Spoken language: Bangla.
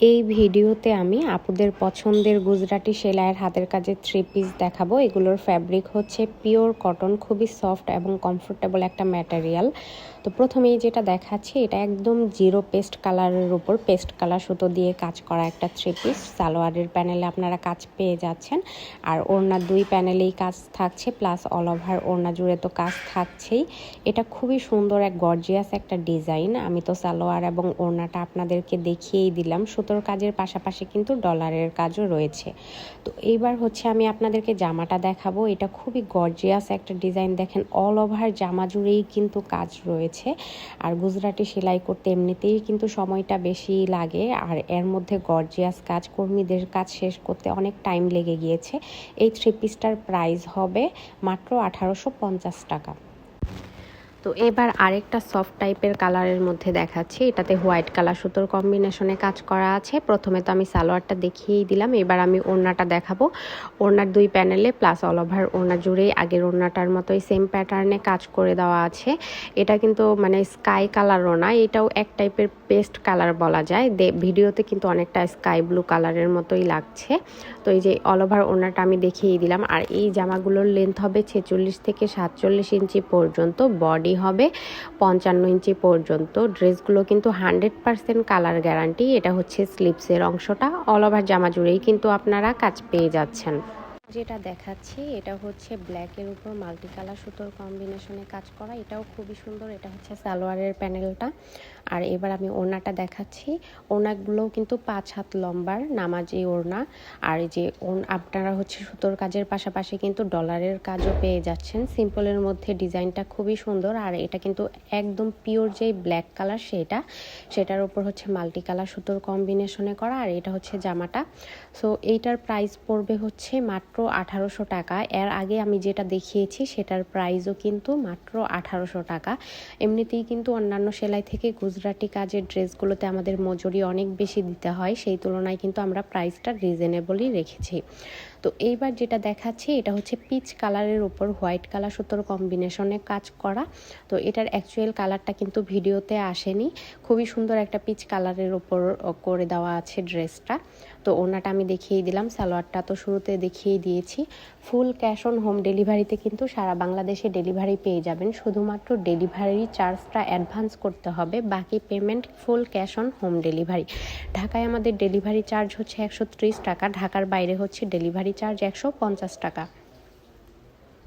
এই ভিডিওতে আমি আপুদের পছন্দের গুজরাটি সেলাইয়ের হাতের কাজের থ্রি পিস দেখাবো। এগুলোর ফ্যাব্রিক হচ্ছে পিওর কটন খুবই সফট এবং কমফোর্টেবল একটা ম্যাটেরিয়াল তো প্রথমেই যেটা দেখাচ্ছি, এটা একদম জিরো পেস্ট কালারের উপর পেস্ট কালার সুতো দিয়ে কাজ করা একটা থ্রি পিস সালোয়ারের প্যানেলে আপনারা কাজ পেয়ে যাচ্ছেন। আর ওড়না দুই প্যানেলেই কাজ থাকছে প্লাস অল ওভার ওড়না জুড়ে তো কাজ থাকছেই। এটা খুবই সুন্দর এক গর্জিয়াস একটা ডিজাইন আমি তো সালোয়ার এবং ওড়নাটা আপনাদেরকে দেখিয়েই দিলাম। সুতোর কাজের পাশাপাশি কিন্তু ডলারের কাজও রয়েছে। তো এইবার হচ্ছে আমি আপনাদেরকে জামাটা দেখাবো। এটা খুবই গর্জিয়াস একটা ডিজাইন দেখেন অল ওভার জামা জুড়েই কিন্তু কাজ রয়েছে। আর গুজরাটি সেলাই করতে এমনিতেই কিন্তু সময়টা বেশি লাগে। আর এর মধ্যে গর্জিয়াস কাজ, কর্মীদের কাজ শেষ করতে অনেক টাইম লেগে গিয়েছে। এই থ্রি পিসটার প্রাইস হবে মাত্র আঠারোশো পঞ্চাশ টাকা। তো এবার আরেকটা সফট টাইপের কালারের মধ্যে দেখাচ্ছি। এটাতে হোয়াইট কালার সুতোর কম্বিনেশনে কাজ করা আছে। প্রথমে তো আমি সালোয়ারটা দেখিয়েই দিলাম, এবার আমি ওড়নাটা দেখাবো। ওড়নার দুই প্যানেলে প্লাস অল ওভার ওড়না জুড়েই আগের ওড়নাটার মতোই সেম প্যাটার্নে কাজ করে দেওয়া আছে। এটা কিন্তু মানে স্কাই কালারও না, এটাও এক টাইপের পেস্ট কালার বলা যায়। ভিডিওতে কিন্তু অনেকটা স্কাই ব্লু কালারের মতোই লাগছে। তো এই যে অল ওভার ওড়নাটা আমি দেখিয়েই দিলাম। আর এই জামাগুলোর লেন্থ হবে ছেচল্লিশ থেকে সাতচল্লিশ ইঞ্চি পর্যন্ত। বডি বডি হবে। পঞ্চান্ন ইঞ্চি পর্যন্ত। ড্রেসগুলো কিন্তু হান্ড্রেড পারসেন্ট কালার গ্যারান্টি। এটা হচ্ছে স্লিপসের অংশটা। অল ওভার জামা জুড়েই কিন্তু আপনারা কাজ পেয়ে যাচ্ছেন। যেটা দেখাচ্ছি, এটা হচ্ছে ব্ল্যাকের উপর মাল্টি কালার সুতোর কম্বিনেশনে কাজ করা। এটাও খুবই সুন্দর। এটা হচ্ছে সালোয়ারের প্যানেলটা আর এবার আমি ওড়নাটা দেখাচ্ছি। ওড়নাগুলোও কিন্তু পাঁচ হাত লম্বার নামাজি ওড়না। আর যে আপনারা হচ্ছে সুতোর কাজের পাশাপাশি কিন্তু ডলারের কাজও পেয়ে যাচ্ছেন। সিম্পলের মধ্যে ডিজাইনটা খুবই সুন্দর। আর এটা কিন্তু একদম পিওর যেই ব্ল্যাক কালার সেটা, সেটার উপর হচ্ছে মাল্টি কালার সুতোর কম্বিনেশনে করা। আর এটা হচ্ছে জামাটা। সো এইটার প্রাইস পড়বে হচ্ছে মাত্র আঠারোশো টাকা। এর আগে আমি যেটা দেখিয়েছি সেটার প্রাইসও কিন্তু মাত্র আঠারোশো টাকা। এমনিতেই কিন্তু অন্যান্য সেলাই থেকে গুজরাটি কাজের ড্রেসগুলোতে আমাদের মজুরি অনেক বেশি দিতে হয়, সেই তুলনায় কিন্তু আমরা প্রাইসটা রিজনেবলই রেখেছি। তো এইবার যেটা দেখাচ্ছি, এটা হচ্ছে পিচ কালারের উপর হোয়াইট কালার সুতোর কম্বিনেশনে কাজ করা। তো এটার অ্যাকচুয়াল কালারটা কিন্তু ভিডিওতে আসেনি। খুবই সুন্দর একটা পিচ কালারের উপর করে দেওয়া আছে ড্রেসটা তো ওনাটা আমি দেখিয়ে দিলাম, সালোয়ারটা তো শুরুতে দেখিয়ে দিয়েছি। ফুল ক্যাশ অন হোম ডেলিভারিতে কিন্তু সারা বাংলাদেশে ডেলিভারি পেয়ে যাবেন। শুধুমাত্র ডেলিভারি চার্জটা অ্যাডভান্স করতে হবে, বাকি payment full cash on home delivery ঢাকায় আমাদের ডেলিভারি চার্জ হচ্ছে একশো ত্রিশ টাকা, ঢাকার বাইরে হচ্ছে ডেলিভারি চার্জ একশো পঞ্চাশ টাকা।